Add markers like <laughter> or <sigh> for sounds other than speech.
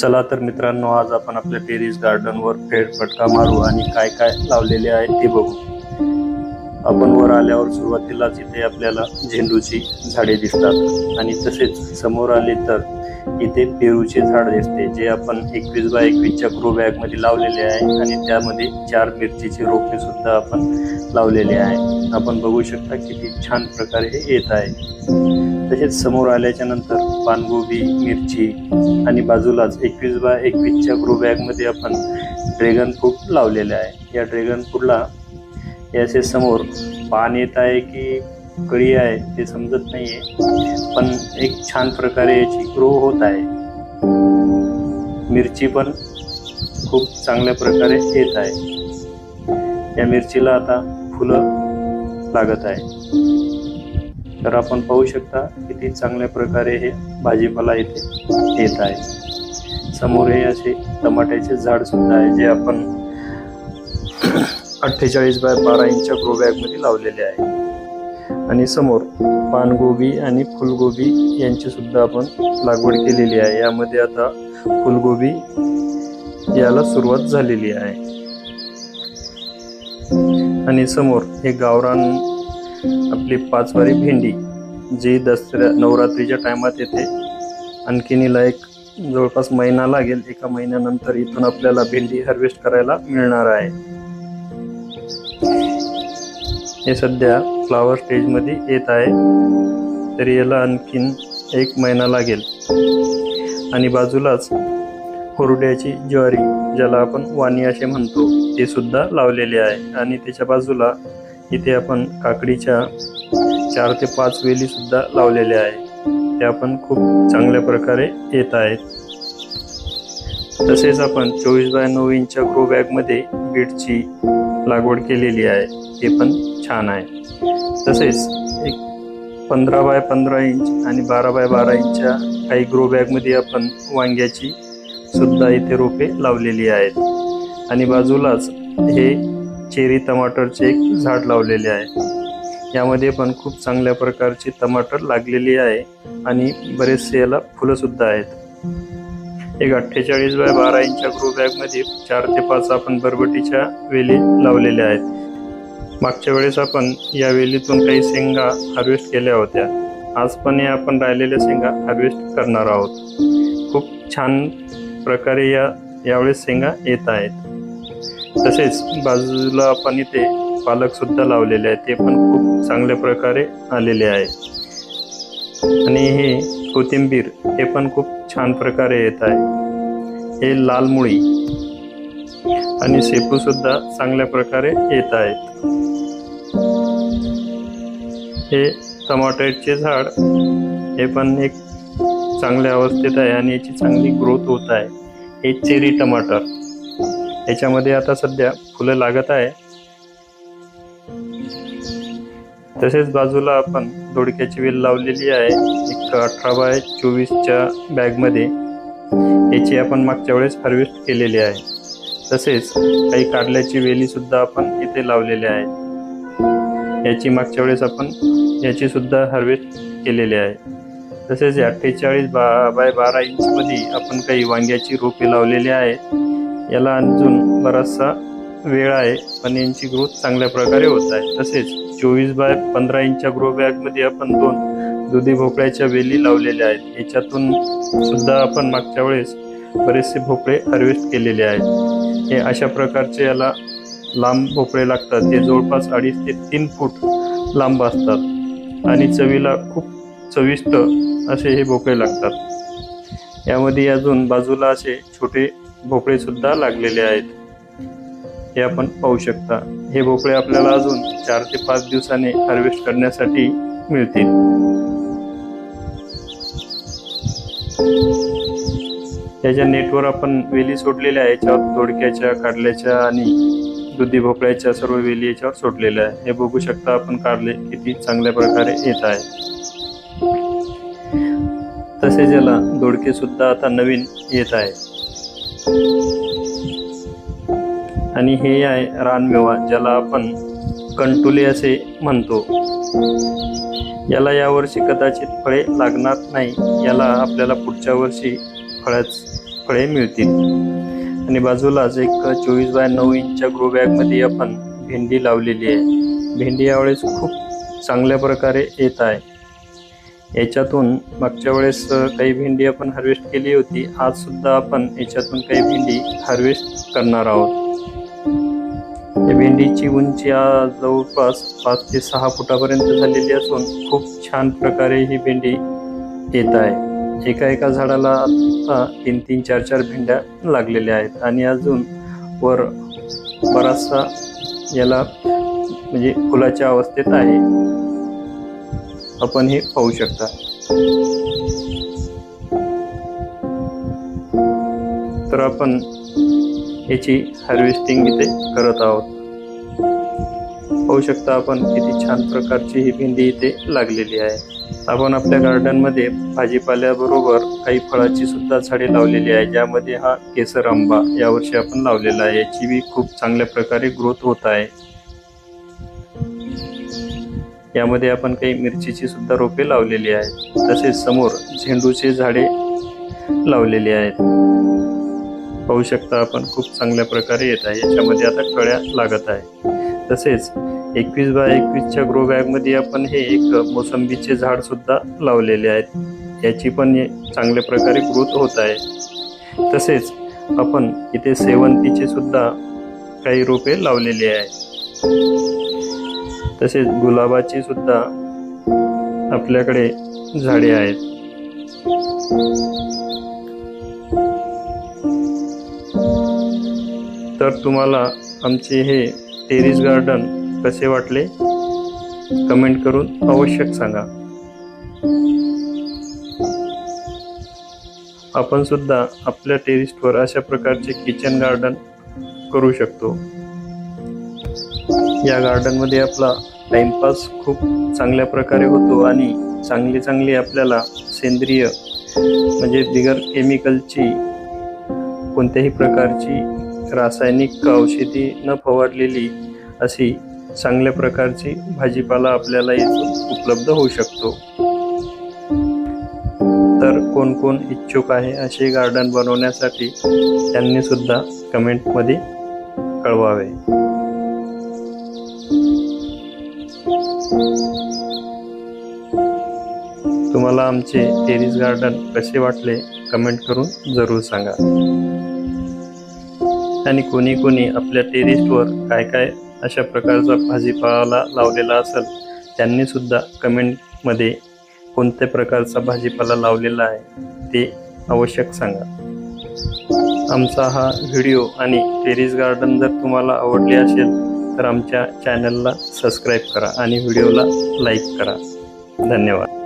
चला तर मित्रांनो आज आपण आपल्या टेरिस गार्डनवर फेरफटका मारू आणि काय काय लावलेले आहे ते बघू. आपण वर आल्यावर सुरुवातीलाच इथे आपल्याला झेंडूची झाडे दिसतात आणि तसेच समोर आले तर इथे पेरूचे झाड दिसते जे आपण एकवीस बाय एकवीसच्या ग्रो बॅगमध्ये लावलेले आहे आणि त्यामध्ये चार मिरचीचे रोपे सुद्धा आपण लावलेले आहे. आपण बघू शकता किती छान प्रकारे हे येत आहे. तसेच समोर आल्याच्यानंतर पानगोबी मिरची आणि बाजूलाच एकवीस बाय एकवीसच्या ग्रो बॅगमध्ये आपण ड्रॅगन फ्रूट लावलेले आहे. या ड्रॅगन फ्रूटला याचे समोर पान येत आहे की कळी आहे ते समजत नाही आहे पण एक छान प्रकारे याची ग्रो होत आहे. मिरची पण खूप चांगल्या प्रकारे येत आहे. या मिरचीला आता फुलं लागत आहे. तर आपण पाहू शकता किती चांगल्या प्रकारे हे भाजीपाला इथे येत आहे. समोर हे असे टमाट्याचे झाड सुद्धा आहे जे आपण <clears throat> अठ्ठेचाळीस बाय बारा इंचच्या ग्रो लावलेले आहे. आणि समोर पानगोबी आणि फुलगोबी यांची सुद्धा आपण लागवड केलेली आहे. यामध्ये आता फुलगोबी याला सुरुवात झालेली आहे. आणि समोर हे गावरान आपली पाचवारी भेंडी जी दसऱ्या नवरात्रीच्या टायमात येते. आणखीन हिला एक जवळपास महिना लागेल एका महिन्यानंतर इथून आपल्याला भेंडी हार्वेस्ट करायला मिळणार आहे. हे सध्या फ्लावर स्टेजमध्ये येत आहे. तरी याला आणखीन एक महिना लागेल. आणि बाजूलाच कोरड्याची ज्वारी ज्याला आपण वाणी असे म्हणतो ते सुद्धा लावलेले आहे. आणि त्याच्या बाजूला इथे आपण काकडीच्या चार ते पाच वेलीसुद्धा लावलेल्या आहे त्या पण खूप चांगल्या प्रकारे येत आहेत. तसेच आपण चोवीस बाय नऊ इंचच्या ग्रो बॅगमध्ये बीटची लागवड केलेली आहे. ते पण छान आहे. तसेच एक पंधरा बाय पंधरा इंच आणि बारा बाय बारा इंचच्या काही ग्रो बॅगमध्ये आपण वांग्याची सुद्धा इथे रोपे लावलेली आहेत. आणि बाजूलाच हे चेरी टमाटरचे एक झाड लावलेले आहे. यामध्ये पण खूप चांगल्या प्रकारचे टमाटर लागलेली आहे आणि बरेचसे याला फुलं सुद्धा आहेत. एक अठ्ठेचाळीस बाय बारा इंचच्या ग्रो बॅगमध्ये चार ते पाच आपण बरबटीच्या वेली लावलेल्या आहेत. मागच्या वेळेस आपण या वेलीतून काही शेंगा हार्वेस्ट केल्या होत्या. आज पण या आपण राहिलेल्या शेंगा हार्वेस्ट करणार आहोत. खूप छान प्रकारे या यावेळेस शेंगा येत आहेत. तसेच बाजूला आपण इथे पालक सुद्धा लावलेले आहे ते पण खूप चांगल्या प्रकारे आलेले आहे. आणि हे कोथिंबीर हे पण खूप छान प्रकारे येत आहे. हे लाल मुळी आणि शेपू सुद्धा चांगल्या प्रकारे येत आहेत हे टमाटरचे झाड हे पण एक चांगल्या अवस्थेत आहे आणि याची चांगली ग्रोथ होत आहे. हे चेरी टमाटर. याच्यामध्ये आता सध्या फुलं लागत आहे. तसेच बाजूला आपण दोडक्याची वेल लावलेली आहे. एक अठरा बाय चोवीसच्या बॅगमध्ये. याची आपण मागच्या वेळेस हार्वेस्ट केलेली आहे. तसेच काही कारल्याची वेलीसुद्धा आपण इथे लावलेली आहे. याची मागच्या वेळेस आपण याचीसुद्धा हार्वेस्ट केलेली आहे. तसेच अठ्ठेचाळीस बा बाय बारा इंचमध्ये आपण काही वांग्याची रोपे लावलेली आहे याला अजून बराचसा वेळ आहे पण यांची ग्रोथ चांगल्या प्रकारे होत आहे. तसेच चोवीस बाय पंधरा इंचच्या ग्रो बॅगमध्ये आपण दोन दुधी भोपळ्याच्या वेली लावलेल्या आहेत. याच्यातून सुद्धा आपण मागच्या वेळेस बरेचसे भोपळे हार्वेस्ट केलेले आहेत. हे अशा प्रकारचे याला लांब भोपळे लागतात. ते जवळपास अडीच ते तीन फूट लांब असतात. आणि चवीला खूप चविष्ट असे हे भोपळे लागतात. यामध्ये अजून बाजूला असे छोटे भोपळे सुद्धा लागलेले आहेत. हे आपण पाहू शकता. हे भोपळे आपल्याला अजून चार ते पाच दिवसाने हार्वेस्ट करण्यासाठी मिळतील. याच्या नेटवर आपण वेली सोडलेल्या आहे. याच्यावर दोडक्याच्या कारल्याच्या आणि दुधी भोपळ्याच्या सर्व वेली याच्यावर सोडलेल्या आहे. हे बघू शकता आपण कारले किती चांगल्या प्रकारे येत आहे तसेच याला दोडके सुद्धा आता नवीन येत आहे आणि हे आहे रानमेवा ज्याला आपण कंटुले असे म्हणतो. याला यावर्षी कदाचित फळे लागणार नाही. याला आपल्याला पुढच्या वर्षी फळाच फळे मिळतील. आणि बाजूलाच एक चोवीस बाय नऊ इंचच्या ग्रो बॅगमध्ये आपण भेंडी लावलेली आहे. भेंडी यावेळेस खूप चांगल्या प्रकारे येत आहे. याच्यातून मागच्या वेळेस काही भेंडी आपण हार्वेस्ट केली होती. आज सुद्धा आपण याच्यातून काही भेंडी हार्वेस्ट करणार आहोत. या भेंडीची उंची आज जवळपास पाच ते सहा फुटापर्यंत झालेली असून खूप छान प्रकारे ही भेंडी येत आहे. एका एका झाडाला आता तीन तीन चार चार भेंड्या लागलेल्या आहेत. आणि अजून वर बराचसा याला म्हणजे फुलाच्या अवस्थेत आहे. आपण हे पाहू शकता. तर आपण याची हार्वेस्टिंग इथे करत आहोत. पाहू शकता आपण किती छान प्रकारची ही भेंडी इथे लागलेली आहे. आपण आपल्या गार्डनमध्ये भाजीपाल्याबरोबर काही फळाची सुद्धा झाडे लावलेली आहे ज्यामध्ये हा केसर आंबा यावर्षी आपण लावलेला आहे. याची बी खूप चांगल्या प्रकारे ग्रोथ होत आहे. यामध्ये आपण काही मिरचीची सुद्धा रोपे लावलेली आहेत. तसेच समोर झेंडूचे झाडे लावलेली आहेत. पाहू शकता आपण खूप चांगल्या प्रकारे येत आहे. याच्यामध्ये आता कळ्या लागत आहे. तसेच एकवीस बाय एकवीसच्या ग्रो बॅगमध्ये आपण हे एक मोसंबीचे झाड सुद्धा लावलेले आहेत. याची पण हे चांगल्या प्रकारे ग्रोथ होत आहे. तसेच आपण इथे सेवंतीचे सुद्धा काही रोपे लावलेली आहे तसेच गुलाबाची सुद्धा आपल्याकडे झाडे आहेत. तर तुम्हाला आमचे हे टेरिस गार्डन कसे वाटले? कमेंट करून आवश्यक सांगा. आपण सुद्धा आपल्या टेरिस्टवर अशा प्रकारचे किचन गार्डन करू शकतो. या गार्डनमध्ये आपला टाइमपास खूप चांगल्या प्रकारे होतो आणि चांगली चांगली आपल्याला सेंद्रिय म्हणजे बिगर केमिकलची कोणत्याही प्रकारची रासायनिक औषधी न फवारलेली अशी चांगल्या प्रकारची भाजीपाला आपल्याला येथून उपलब्ध होऊ शकतो. तर कोण कोण इच्छुक आहे असे गार्डन बनवण्यासाठी त्यांनी सुद्धा कमेंटमध्ये कळवावे. तुम्हाला आमचे टेरिस गार्डन कसे वाटले कमेंट करून जरूर सांगा. आणि कोणी कोणी आपल्या टेरिस्टवर काय काय अशा प्रकारचा भाजीपाला लावलेला असेल त्यांनी सुद्धा कमेंटमध्ये कोणत्या प्रकारचा भाजीपाला लावलेला आहे ते आवश्यक सांगा. आमचा हा व्हिडिओ आणि टेरिस गार्डन जर तुम्हाला आवडले असेल तर आमच्या चॅनलला सबस्क्राईब करा आणि व्हिडिओला लाईक करा. धन्यवाद.